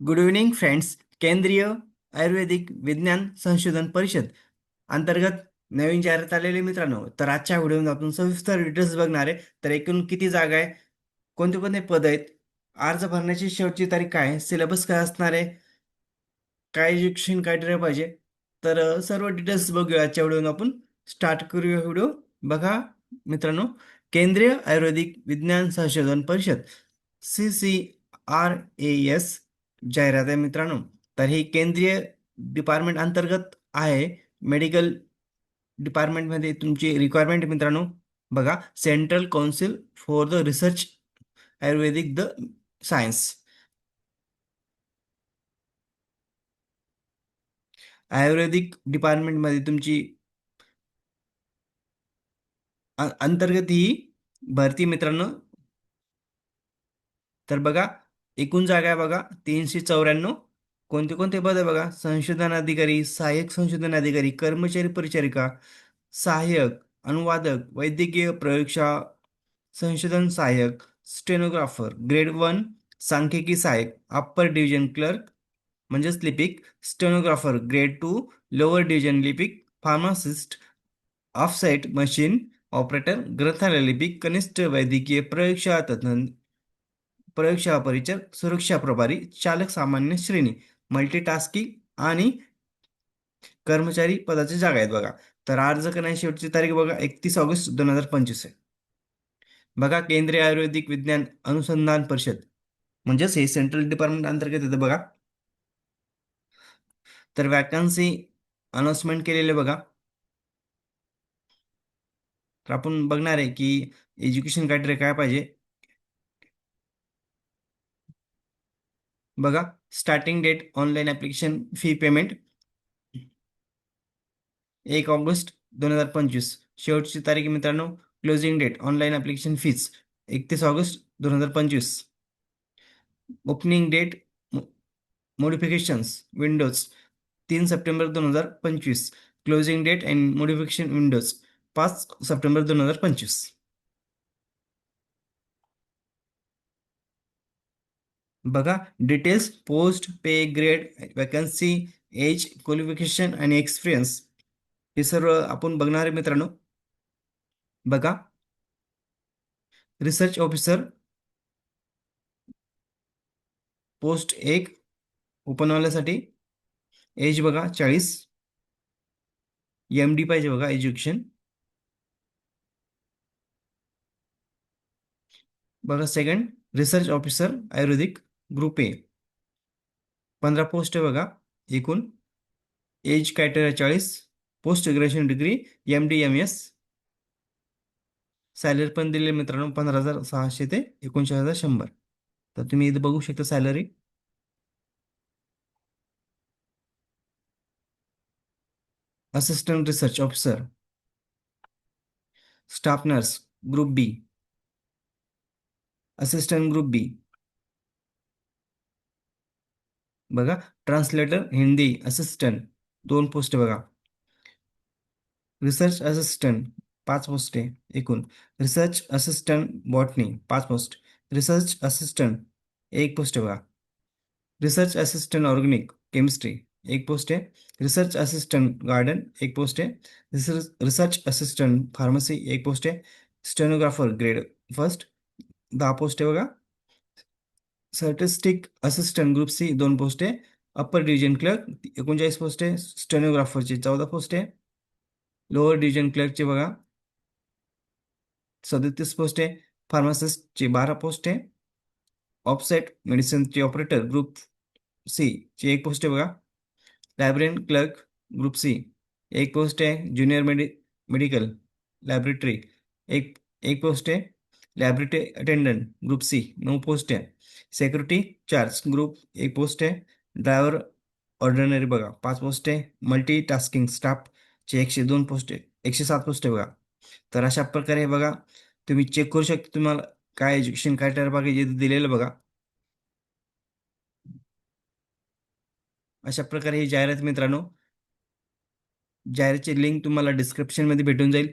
Good evening friends केंद्रीय आयुर्वेदिक विज्ञान संशोधन परिषद अंतर्गत नवीन जाहिरात आलेले मित्रांनो. तर आजच्या व्हिडिओमध्ये आपण सविस्तर डिटेल्स बघणार आहे. तर एकूण किती जागा आहे? कोणते कोणते पद आहेत? अर्ज भरण्याची शेवटची तारीख काय आहे? सिलेबस काय असणार आहे? काय एज्युकेशन क्रायटेरिया पाहिजे? तर सर्व डिटेल्स बघूया. आजच्या व्हिडिओमध्ये आपण स्टार्ट करूया व्हिडिओ. बघा मित्रांनो. केंद्रीय आयुर्वेदिक विज्ञान संशोधन परिषद C C R A S जाहिरात आहे मित्रांनो. तर ही केंद्रीय डिपार्टमेंट अंतर्गत आहे. मेडिकल डिपार्टमेंटमध्ये तुमची रिक्वायरमेंट मित्रांनो. बघा central council for the research ayurvedic the science ayurvedic डिपार्टमेंटमध्ये तुमची अंतर्गत ही भरती मित्रांनो. तर बघा एकूण जागा आहे बघा तीनशे चौऱ्याण्णव. कोणते कोणते पद आहे बघा? संशोधन अधिकारी सहाय्यक संशोधन अधिकारी कर्मचारी परिचारिका सहाय्यक अनुवादक वैद्यकीय प्रयोगशाळा संशोधन सहाय्यक स्टेनोग्राफर ग्रेड वन सांख्यिकी सहाय्यक अप्पर डिव्हिजन क्लर्क म्हणजेच लिपिक stenographer grade two lower division लिपिक फार्मासिस्ट ऑफसाईट मशीन ऑपरेटर ग्रंथालय लिपिक कनिष्ठ वैद्यकीय प्रयोगशाळा तज्ञ प्रयोगशाळा परिचर सुरक्षा प्रभारी चालक सामान्य श्रेणी मल्टीटास्किंग आणि कर्मचारी पदाची जागा आहेत बघा. तर अर्ज करण्याची शेवटची तारीख बघा एकतीस ऑगस्ट दोन हजार पंचवीस आहे. बघा केंद्रीय आयुर्वेदिक विज्ञान अनुसंधान परिषद म्हणजेच हे सेंट्रल डिपार्टमेंट अंतर्गत येतं बघा. तर वॅकन्सी अनाउन्समेंट केलेले बघा. तर आपण बघणार आहे की एज्युकेशन क्रायटेरिया काय पाहिजे? बघा starting date online application fee payment एक ऑगस्ट दोन हजार पंचवीस. शेवटची तारीख मित्रांनो closing date online application fees एकतीस ऑगस्ट दोन हजार पंचवीस. ओपनिंग डेट मोडिफिकेशन्स विंडोज तीन सप्टेंबर दोन हजार पंचवीस. Closing date and modification windows पाच सप्टेंबर दोन हजार पंचवीस. बघा details post pay grade vacancy age qualification आणि एक्सपिरियन्स हे सर्व आपण बघणार आहे मित्रांनो. बघा. रिसर्च ऑफिसर पोस्ट एक. ओपनवाल्यासाठी एज बघा चाळीस. एम डी पाहिजे बघा एज्युकेशन बघा second research officer ayurvedic. Group A. पंधरा पोस्ट आहे बघा एकूण. एज क्रायटेरिया चाळीस post graduation degree M D M S salary पण दिले मित्रांनो पंधरा हजार सहाशे ते एकोणचाळीस हजार शंभर. तर तुम्ही इथं बघू शकता salary assistant research officer staff nurse group B assistant group B बघा ट्रान्सलेटर हिंदी असिस्टंट दोन पोस्ट बघा. रिसर्च असिस्टंट पाच पोस्ट आहे एकूण. रिसर्च असिस्टंट बॉटनी पाच पोस्ट रिसर्च असिस्टंट एक पोस्ट बघा. रिसर्च असिस्टंट ऑर्गॅनिक केमिस्ट्री एक पोस्ट आहे. रिसर्च असिस्टंट गार्डन एक पोस्ट आहे. रिसर्च रिसर्च असिस्टंट फार्मसी एक पोस्ट आहे. स्टेनोग्राफर ग्रेड फर्स्ट दहा पोस्ट आहे बघा. सर्टिस्टिक असिस्टंट ग्रुप सी दोन पोस्ट आहे. अप्पर डिव्हिजन क्लर्क एकोणचाळीस पोस्ट आहे. स्टेनोग्राफरचे चौदा पोस्ट आहे. लोअर डिव्हिजन क्लर्कचे बघा. सदतीस पोस्ट आहे. फार्मासिस्टची बारा पोस्ट आहे. ऑफसेट मेडिसिनचे ऑपरेटर ग्रुप सी ची एक पोस्ट आहे बघा. लायब्रेरियन क्लर्क ग्रुप सी एक पोस्ट आहे. ज्युनियर मेडि मेडिकल लॅबोरेटरी एक एक पोस्ट आहे. लॅबोरेटरी अटेंडंट ग्रुप सी नऊ पोस्ट आहे सिक्युरिटी चार्ज ग्रुप एक पोस्ट आहे ड्रायव्हर ऑर्डिनरी बघा पाच पोस्ट आहे मल्टी टास्किंग स्टाफचे एकशे दोन पोस्ट आहे एकशे सात पोस्ट आहे बघा. तर अशा प्रकारे बघा. तुम्ही चेक करू शकता तुम्हाला काय एज्युकेशन काय बघा जे दिलेलं बघा. अशा प्रकारे ही जाहिरात मित्रांनो. जाहिरातची लिंक तुम्हाला डिस्क्रिप्शनमध्ये भेटून जाईल.